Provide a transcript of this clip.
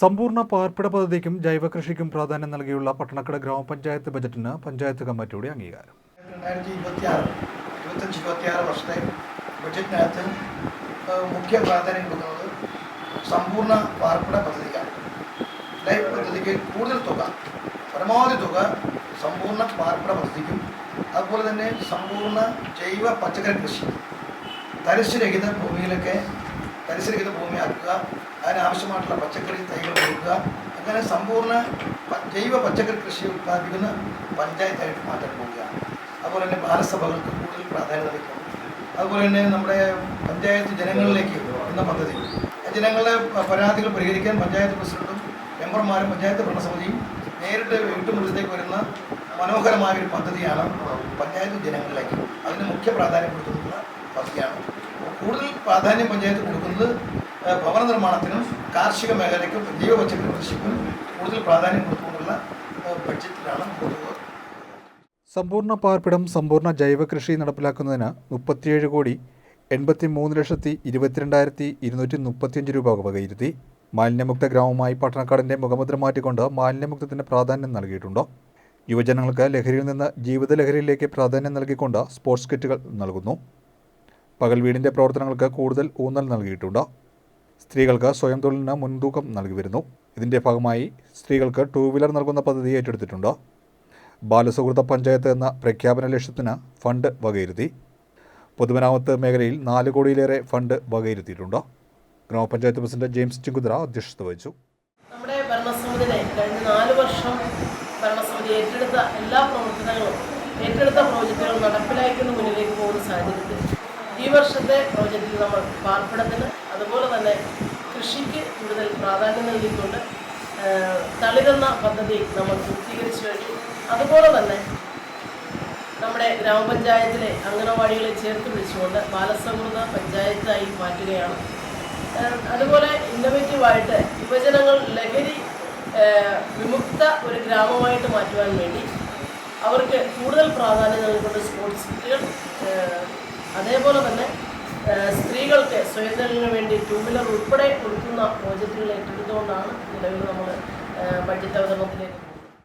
സമ്പൂർണ പാർപ്പിട പദ്ധതിക്കും ജൈവ കൃഷിക്കും പ്രാധാന്യം നൽകിയുള്ള പട്ടണക്കട ഗ്രാമപഞ്ചായത്ത് ബജറ്റിന് പഞ്ചായത്ത് കമ്മിറ്റിയുടെ അംഗീകാരം. രണ്ടായിരത്തി ഇരുപത്തി വർഷത്തെ ബജറ്റിനകത്ത് മുഖ്യ പ്രാധാന്യം കൊടുക്കുന്നത് സമ്പൂർണ പാർപ്പിട പദ്ധതിക്കാണ്. ലൈഫ് പദ്ധതിക്ക് കൂടുതൽ തുക പരമാവധി തുക സമ്പൂർണ പാർപ്പിട പദ്ധതിക്കും അതുപോലെ തന്നെ സമ്പൂർണ ജൈവ പച്ചക്കറി കൃഷി തരിശുരഹിത ഭൂമിയിലൊക്കെ തരിശുരഹിത ഭൂമിയാക്കുക അതിനാവശ്യമായിട്ടുള്ള പച്ചക്കറി തൈകൾ കൊടുക്കുക. അങ്ങനെ സമ്പൂർണ ജൈവ പച്ചക്കറി കൃഷി ഉത്പാദിപ്പിക്കുന്ന പഞ്ചായത്തായിട്ട് മാറ്റാൻ പോവുകയാണ്. അതുപോലെ തന്നെ ബാലസഭകൾക്ക് കൂടുതൽ പ്രാധാന്യം നൽകുന്നു അതുപോലെ തന്നെ നമ്മുടെ പഞ്ചായത്ത് ജനങ്ങളിലേക്ക് എന്ന പദ്ധതി. ജനങ്ങളുടെ പരാതികൾ പരിഹരിക്കാൻ പഞ്ചായത്ത് പ്രസിഡന്റും മെമ്പർമാരും പഞ്ചായത്ത് ഭരണസമിതിയും നേരിട്ട് വീട്ടുമുറ്റത്തേക്ക് വരുന്ന മനോഹരമായ ഒരു പദ്ധതിയാണ് പഞ്ചായത്ത് ജനങ്ങളിലേക്ക് അതിന് മുഖ്യ പ്രാധാന്യം കൊടുത്തിട്ടുള്ള പദ്ധതിയാണ്. കൂടുതൽ പ്രാധാന്യം പഞ്ചായത്ത് കൊടുക്കുന്നത് ഭവന നിർമ്മാണത്തിനും കാർഷിക മേഖലയ്ക്കും ജീവ പച്ചക്കറി കൃഷിക്കും കൂടുതൽ പ്രാധാന്യം കൊടുത്തുകൊണ്ടുള്ള ബഡ്ജറ്റിലാണ് സമ്പൂർണ പാർപ്പിടം സമ്പൂർണ ജൈവകൃഷി നടപ്പിലാക്കുന്നതിന് മുപ്പത്തിയേഴ് കോടി എൺപത്തി മൂന്ന് ലക്ഷത്തി ഇരുപത്തിരണ്ടായിരത്തി ഇരുന്നൂറ്റി മുപ്പത്തിയഞ്ച് രൂപ വകയിരുത്തി. മാലിന്യമുക്ത ഗ്രാമമായി പട്ടണക്കാടിന്റെ മുഖമുദ്ര മാറ്റിക്കൊണ്ട് മാലിന്യമുക്തത്തിന് പ്രാധാന്യം നൽകിയിട്ടുണ്ട്? യുവജനങ്ങൾക്ക് ലഹരിയിൽ നിന്ന് ജീവിത ലഹരിയിലേക്ക് പ്രാധാന്യം നൽകിക്കൊണ്ട് സ്പോർട്സ് കിറ്റുകൾ നൽകുന്നു. പകൽ വീടിന്റെ പ്രവർത്തനങ്ങൾക്ക് കൂടുതൽ ഊന്നൽ നൽകിയിട്ടുണ്ട്? സ്ത്രീകൾക്ക് സ്വയം തൊഴിലിന് മുൻതൂക്കം നൽകി വരുന്നു ഇതിന്റെ ഭാഗമായി സ്ത്രീകൾക്ക് ടൂ വീലർ നൽകുന്ന പദ്ധതി ഏറ്റെടുത്തിട്ടുണ്ട്. ബാലസുഹൃത പഞ്ചായത്ത് എന്ന പ്രഖ്യാപന ലക്ഷ്യത്തിന് ഫണ്ട് വകയിരുത്തി. പൊതുമരാമത്ത് മേഖലയിൽ നാല് കോടിയിലേറെ ഫണ്ട് വകയിരുത്തിയിട്ടുണ്ട്. ഗ്രാമപഞ്ചായത്ത് പ്രസിഡന്റ് ജെയിംസ് ചിങ്കുദ്ര അധ്യക്ഷത വഹിച്ചു. നമ്മുടെ ഭരണസമിതിനെ കഴിഞ്ഞ നാല് വർഷം ഭരണസമിതി ഏറ്റെടുത്ത എല്ലാ പ്രവർത്തനങ്ങളും ഏറ്റെടുത്ത പ്രോജക്റ്റുകളും നടപ്പിലാക്കുന്ന മുന്നിലേക്ക് പോകുന്ന സാഹചര്യത്തിൽ ഈ വർഷത്തെ പ്രോജക്റ്റിൽ നമ്മൾ പാർപ്പിടത്തിന് അതുപോലെ തന്നെ കൃഷിക്ക് കൂടുതൽ പ്രാധാന്യം നൽകിക്കൊണ്ട് തളിതന്ന പദ്ധതി നമ്മൾ പൂർത്തീകരിച്ചു കഴിഞ്ഞു. അതുപോലെ തന്നെ നമ്മുടെ ഗ്രാമപഞ്ചായത്തിലെ അംഗനവാടികളെ ചേർത്ത് പിടിച്ചുകൊണ്ട് ബാലസൗഹൃദ പഞ്ചായത്തായി മാറ്റുകയാണ്. അതുപോലെ ഇന്നോവേറ്റീവായിട്ട് യുവജനങ്ങൾ ലഹരി വിമുക്ത ഒരു ഗ്രാമമായിട്ട് മാറ്റുവാൻ വേണ്ടി അവർക്ക് കൂടുതൽ പ്രാധാന്യം നൽകിക്കൊണ്ട് സ്പോർട്സ് കിറ്റുകൾ അതേപോലെ തന്നെ സ്ത്രീകൾക്ക് സ്വയം തൊഴിലിന് വേണ്ടി ടൂ വീലർ ഉൾപ്പെടെ കൊടുക്കുന്ന പ്രോജക്റ്റുകൾ ഏറ്റെടുത്തുകൊണ്ടാണ് നിലവിൽ നമ്മൾ ബഡ്ജറ്റ് അവതരണത്തിലേക്ക്